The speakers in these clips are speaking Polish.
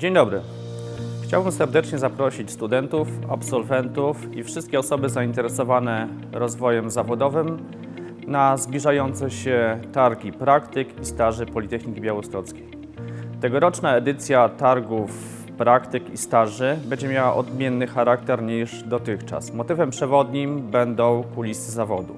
Dzień dobry. Chciałbym serdecznie zaprosić studentów, absolwentów i wszystkie osoby zainteresowane rozwojem zawodowym na zbliżające się targi praktyk i staży Politechniki Białostockiej. Tegoroczna edycja targów praktyk i staży będzie miała odmienny charakter niż dotychczas. Motywem przewodnim będą kulisy zawodu.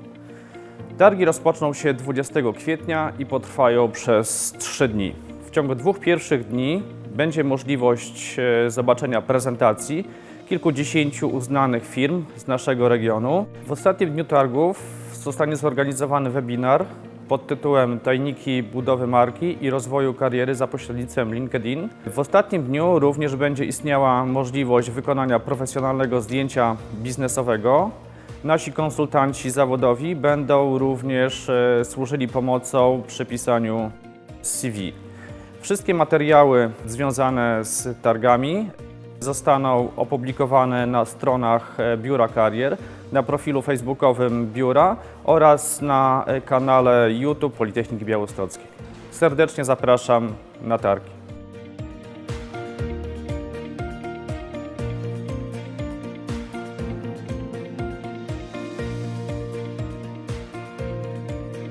Targi rozpoczną się 20 kwietnia i potrwają przez 3 dni. W ciągu dwóch pierwszych dni będzie możliwość e, zobaczenia prezentacji kilkudziesięciu uznanych firm z naszego regionu. W ostatnim dniu targów zostanie zorganizowany webinar pod tytułem Tajniki budowy marki i rozwoju kariery za pośrednictwem LinkedIn. W ostatnim dniu również będzie istniała możliwość wykonania profesjonalnego zdjęcia biznesowego Nasi konsultanci zawodowi będą również e, służyli pomocą przy pisaniu CV. Wszystkie materiały związane z targami zostaną opublikowane na stronach e, Biura Karier, na profilu facebookowym biura oraz na e, kanale YouTube Politechniki Białostockiej. Serdecznie zapraszam na targi.